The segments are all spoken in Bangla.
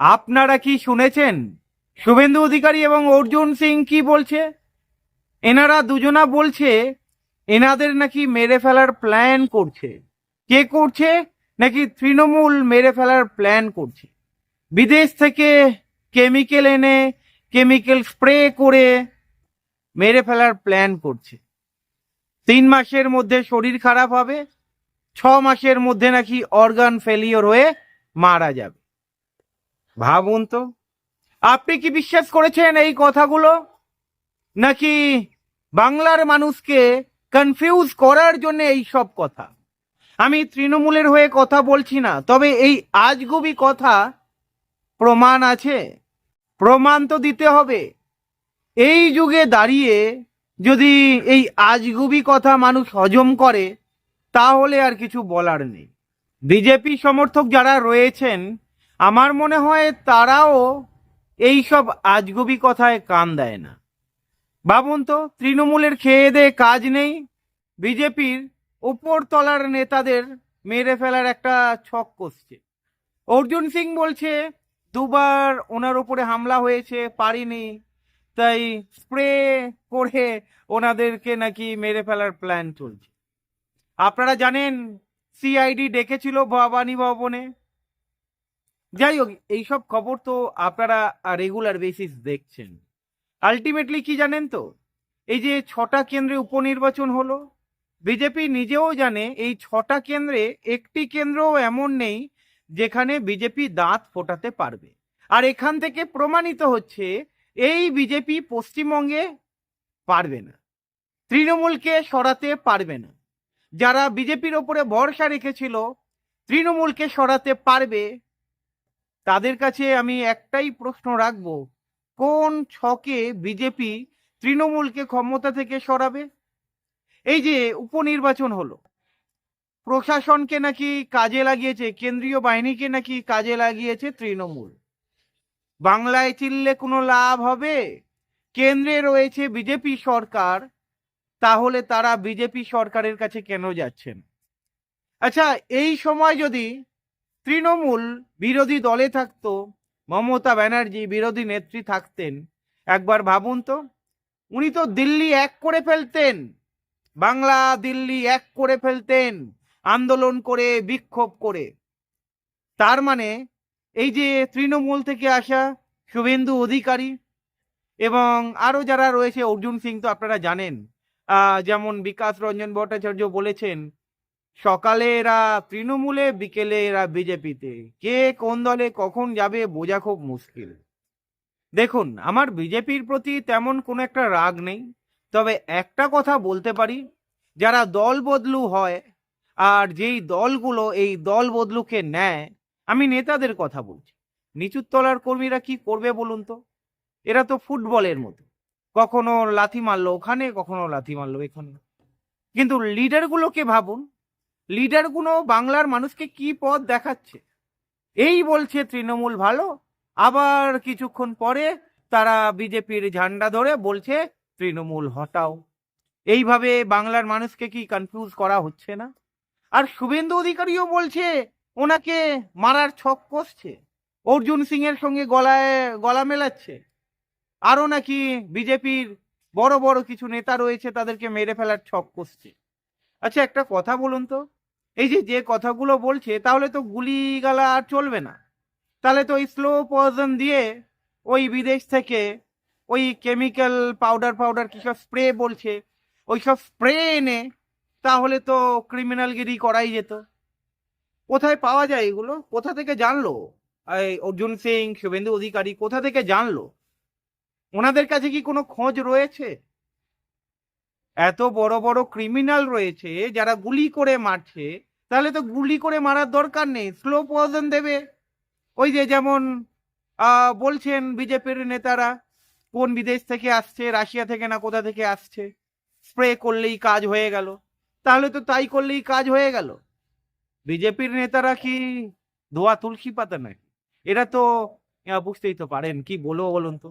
আপনারা কি শুনেছেন? শুভেন্দু অধিকারী এবং অর্জুন সিং কি বলছে? এনারা দুজনা বলছে, এনাদের নাকি মেরে ফেলার প্ল্যান করছে। কে করছে? নাকি তৃণমূল মেরে ফেলার প্ল্যান করছে। বিদেশ থেকে কেমিক্যাল এনে, কেমিক্যাল স্প্রে করে মেরে ফেলার প্ল্যান করছে। তিন মাসের মধ্যে শরীর খারাপ হবে, ছ মাসের মধ্যে নাকি অর্গান ফেলিওর হয়ে মারা যাবে। ভাবুন তো। আপনি কি বিশ্বাস করেছেন এই কথাগুলো? নাকি বাংলার মানুষকে কনফিউজ করার জন্য এই সব কথা? আমি তৃণমূলের হয়ে কথা বলছি না, তবে এই আজগুবি কথা প্রমাণ আছে। প্রমাণ তো দিতে হবে। এই যুগে দাঁড়িয়ে যদি এই আজগুবি কথা মানুষ হজম করে, তাহলে আর কিছু বলার নেই। বিজেপি সমর্থক যারা রয়েছেন আমার মনে হয় তারাও এই সব আজগুবি কথায় কান দেয় না। ভাবুন তো, তৃণমূলের খেয়ে দেয়ে কাজ নেই, বিজেপির ওপর তলার নেতাদের মেরে ফেলার একটা ছক কষছে। অর্জুন সিং বলছে, দুবার ওনার উপরে হামলা হয়েছে, পারিনি, তাই স্প্রে করে ওনাদেরকে নাকি মেরে ফেলার প্ল্যান চলছে। আপনারা জানেন সিআইডি ডেকেছিল ভবানী ভবনে। যাই হোক এইসব খবর তো আপনারা রেগুলার বেসিস দেখছেন। আলটিমেটলি কি জানেন তো? এই যে ছটা কেন্দ্রে উপনির্বাচন হলো বিজেপি নিজেও জানে এই ছটা কেন্দ্রে একটি কেন্দ্রও এমন নেই যেখানে বিজেপি দাঁত ফোটাতে পারবে। আর এখান থেকে প্রমাণিত হচ্ছে, এই বিজেপি পশ্চিমবঙ্গে পারবে না। তৃণমূলকে সরাতে পারবে না। যারা বিজেপির ওপরে ভরসা রেখেছিল, তৃণমূলকে সরাতে পারবে তাদের কাছে আমি একটাই প্রশ্ন রাখব, কোন ছকে বিজেপি তৃণমূলকে ক্ষমতা থেকে সরাবে? এই যে উপনির্বাচন হলো, প্রশাসনকে নাকি কাজে লাগিয়েছে, কেন্দ্রীয় বাহিনীকে নাকি কাজে লাগিয়েছে তৃণমূল? বাংলায় চিনলে কোনো লাভ হবে? কেন্দ্রে রয়েছে বিজেপি সরকার, তাহলে তারা বিজেপি সরকারের কাছে কেন যাচ্ছেন? আচ্ছা এই সময় যদি তৃণমূল বিরোধী দলে থাকত, মমতা ব্যানার্জি বিরোধী নেত্রী থাকতেন। একবার ভাবুন তো, উনি তো দিল্লি এক করে ফেলতেন, বাংলা দিল্লি এক করে ফেলতেন, আন্দোলন করে, বিক্ষোভ করে। তার মানে এই যে তৃণমূল থেকে আসা শুভেন্দু অধিকারী এবং আরও যারা রয়েছে, অর্জুন সিং তো আপনারা জানেন যেমন বিকাশ রঞ্জন ভট্টাচার্য বলেছেন সকালে এরা তৃণমূলে, বিকেলে এরা বিজেপিতে। কে কোন দলে কখন যাবে বোঝা খুব মুশকিল। দেখুন, আমার বিজেপির প্রতি তেমন কোনো একটা রাগ নেই। তবে একটা কথা বলতে পারি, যারা দল বদলু হয় আর যেই দলগুলো এই দল বদলুকে নেয়, আমি নেতাদের কথা বলছি। নিচুর তলার কর্মীরা কি করবে বলুন তো? এরা তো ফুটবলের মতো। কখনো লাথি মারলো ওখানে, কখনো লাথি মারলো এখানে। কিন্তু লিডারগুলোকে ভাবুন লিডারগুলো বাংলার মানুষকে কি পথ দেখাচ্ছে? এই বলছে তৃণমূল ভালো। আবার কিছুক্ষণ পরে তারা বিজেপির ঝান্ডা ধরে বলছে, তৃণমূল হটাও। এইভাবে বাংলার মানুষকে কি কনফিউজ করা হচ্ছে না? আর শুভেন্দু অধিকারীও বলছে, ওনাকে মারার ছক কষছে। অর্জুন সিং এর সঙ্গে গলায়, গলা মেলাচ্ছে। আরও নাকি বিজেপির বড় বড় কিছু নেতা রয়েছে, তাদেরকে মেরে ফেলার ছক কষছে। আচ্ছা একটা কথা বলুন তো। এই যে যে কথাগুলো বলছে, তাহলে তো গুলি গালা আর চলবে না। তাহলে তো স্লো পয়জন দিয়ে ওই বিদেশ থেকে ওই কেমিক্যাল পাউডার পাউডার কিসব স্প্রে বলছে, ওই সব স্প্রে এনে তাহলে তো ক্রিমিনালগিরি করাই যেত। কোথায় পাওয়া যায় এগুলো? কোথা থেকে জানলো? অর্জুন সিং, শুভেন্দু অধিকারী কোথা থেকে জানলো? ওনাদের কাছে কি কোনো খোঁজ রয়েছে? এত বড় বড় ক্রিমিনাল রয়েছে যারা গুলি করে মারছে, তাহলে তো গুলি করে মারার দরকার নেই স্লো পয়জন দেবে। ওই যে যেমন বলছেন বিজেপির নেতারা, কোন বিদেশ থেকে আসছে, রাশিয়া থেকে না কোথা থেকে আসছে স্প্রে করলেই কাজ হয়ে গেল। তাহলে তো তাই করলেই কাজ হয়ে গেল। বিজেপির নেতারা কি ধোয়া তুলসী পাতা নাকি এরা তো বুঝতেই তো পারেন, কি বলব বলুন তো?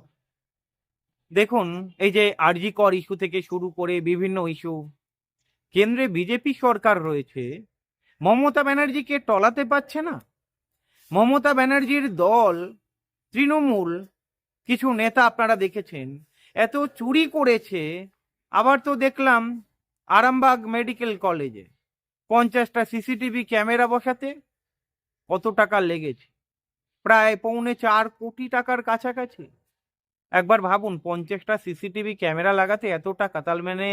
দেখুন, এই যে আরজি কর ইস্যু থেকে শুরু করে বিভিন্ন ইস্যু, কেন্দ্রে বিজেপি সরকার রয়েছে, মমতা ব্যানার্জিকে টলাতে পারছে না। মমতা ব্যানার্জির দল, তৃণমূল, কিছু নেতা আপনারা দেখেছেন, এত চুরি করেছে, আবার তো দেখলাম আরামবাগ মেডিকেল কলেজে পঞ্চাশটা সিসিটিভি ক্যামেরা বসাতে কত টাকা লেগেছে? প্রায় পৌনে চার কোটি টাকার কাছাকাছি। একবার ভাবুন, পঞ্চাশটা সিসিটিভি ক্যামেরা লাগাতে এত টাকা, তার মানে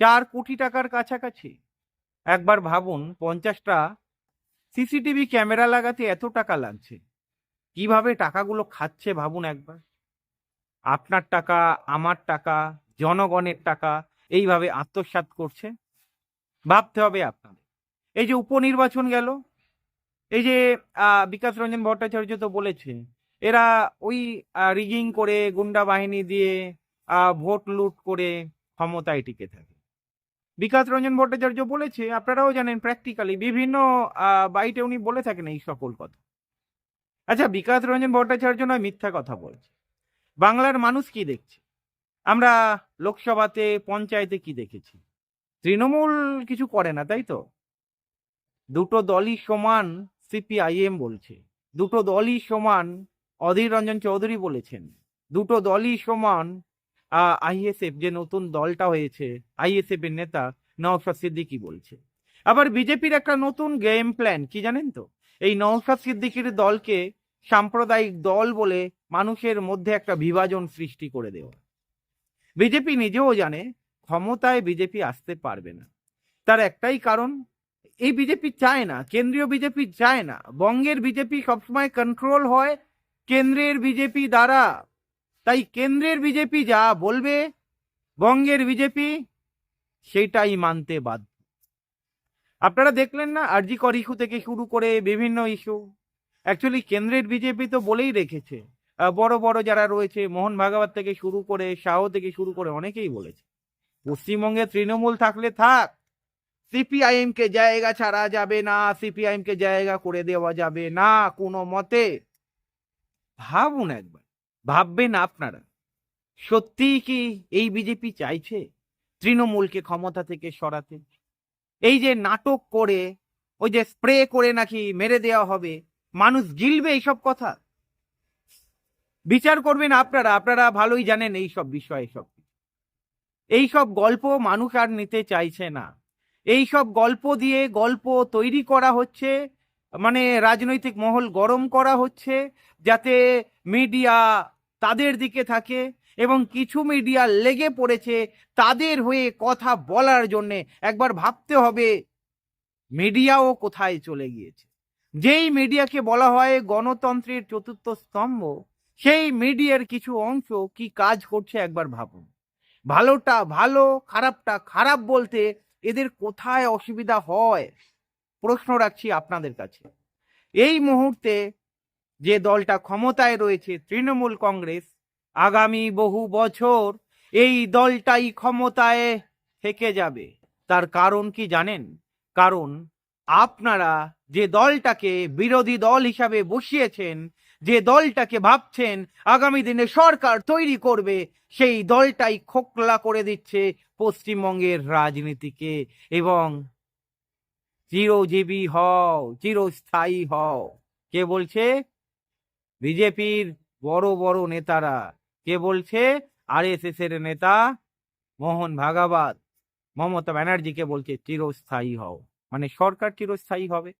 চার কোটি টাকার কাছাকাছি। একবার ভাবুন, পঞ্চাশটা সিসিটিভি ক্যামেরা লাগাতে এত টাকা লাগছে। কীভাবে টাকাগুলো খাচ্ছে ভাবুন একবার। আপনার টাকা, আমার টাকা, জনগণের টাকা, এইভাবে আত্মসাৎ করছে। ভাবতে হবে আপনাদের। এই যে উপনির্বাচন গেল, এই যে বিকাশ রঞ্জন ভট্টাচার্য তো বলেছে এরা ওই রিগিং করে গুন্ডা বাহিনী দিয়ে ভোট লুট করে ক্ষমতায় টিকে থাকে। বিকাশ রঞ্জন ভট্টাচার্য বলেছে, আপনারাও জানেন প্র্যাকটিক্যালি বিভিন্ন বাইটে উনি বলে থাকেন এই সকল কথা। আচ্ছা বিকাশ রঞ্জন ভট্টাচার্য নয়, মিথ্যা কথা বলছে। বাংলার মানুষ কি দেখছে? আমরা লোকসভাতে, পঞ্চায়েতে কি দেখেছি? তৃণমূল কিছু করে না, তাই তো? দুটো দলই সমান, সিপিআইএম বলছে। দুটো দলই সমান অধীর রঞ্জন চৌধুরী বলেছেন, দুটো দলই সমান। আইএসএফ যে নতুন দলটা হয়েছে আইএসএফ এর নেতা নওশাদ সিদ্দিকি বলছে। আবার বিজেপির একটা নতুন গেম প্ল্যান কি জানেন তো? এই নওশাদ সিদ্দিকির দলকে সাম্প্রদায়িক দল বলে মানুষের মধ্যে একটা বিভাজন সৃষ্টি করে দেওয়া। বিজেপি নিজেও জানে, ক্ষমতায় বিজেপি আসতে পারবে না। তার একটাই কারণ, এই বিজেপি চায় না, কেন্দ্রীয় বিজেপি চায় না। বঙ্গের বিজেপি সবসময় কন্ট্রোল হয় কেন্দ্রের বিজেপি দ্বারা। তাই কেন্দ্রের বিজেপি যা বলবে, বঙ্গের বিজেপি, সেটাই মানতে বাধ্য। আপনারা দেখলেন না, আরজি কর ইস্যু থেকে শুরু করে বিভিন্ন ইস্যু। অ্যাকচুয়ালি কেন্দ্রের বিজেপি তো বলেই রেখেছে। বড় বড় যারা রয়েছে, মোহন ভাগবত থেকে শুরু করে, শাহ থেকে শুরু করে অনেকেই বলেছে। পশ্চিমবঙ্গে তৃণমূল থাকলে থাক। সিপিআইএম কে জায়গা ছাড়া যাবে না সিপিআইএম কে জায়গা করে দেওয়া যাবে না, কোনো মতে। ভাবুন একবার, ভাববেন আপনারা। সত্যিই কি এই বিজেপি চাইছে তৃণমূলকে ক্ষমতা থেকে সরাতে? এই যে নাটক করে, ওই যে স্প্রে করে নাকি মেরে দেওয়া হবে, মানুষ গিলবে এইসব কথা? বিচার করবেন আপনারা আপনারা ভালোই জানেন এই সব বিষয় সব গল্প মানুষ আর নিতে চাইছে না। এই সব গল্প দিয়ে গল্প তৈরি করা হচ্ছে মানে রাজনৈতিক মহল গরম করা হচ্ছে যাতে মিডিয়া তাদের দিকে থাকে এবং কিছু মিডিয়া লেগে পড়েছে তাদের হয়ে কথা বলার জন্যে। একবার ভাবতে হবে, মিডিয়াও কোথায় চলে গিয়েছে? যেই মিডিয়াকে বলা হয় গণতন্ত্রের চতুর্থ স্তম্ভ, সেই মিডিয়ার কিছু অংশ কি কাজ করছে একবার ভাবুন। ভালোটা ভালো, খারাপটা খারাপ বলতে এদের কোথায় অসুবিধা হয়? প্রশ্ন রাখছি আপনাদের কাছে। এই মুহূর্তে যে দলটা ক্ষমতায় রয়েছে, তৃণমূল কংগ্রেস, আগামী বহু বছর এই দলটাই ক্ষমতায় থেকে যাবে। তার কারণ কি জানেন? কারণ আপনারা যে দলটাকে বিরোধী দল হিসাবে বসিয়েছেন, যে দলটাকে ভাবছেন আগামী দিনে সরকার তৈরি করবে, সেই দলটাই খোকলা করে দিচ্ছে পশ্চিমবঙ্গের রাজনীতিকে এবং চিরজীবী হও, চিরস্থায়ী হও। কে বলছে? বিজেপির বড় বড় নেতারা। কে বলছে? আরএসএস এর নেতা মোহন ভাগাবাদ মমতা ব্যানার্জিকে বলছে চিরস্থায়ী হও। মানে সরকার চিরস্থায়ী হবে।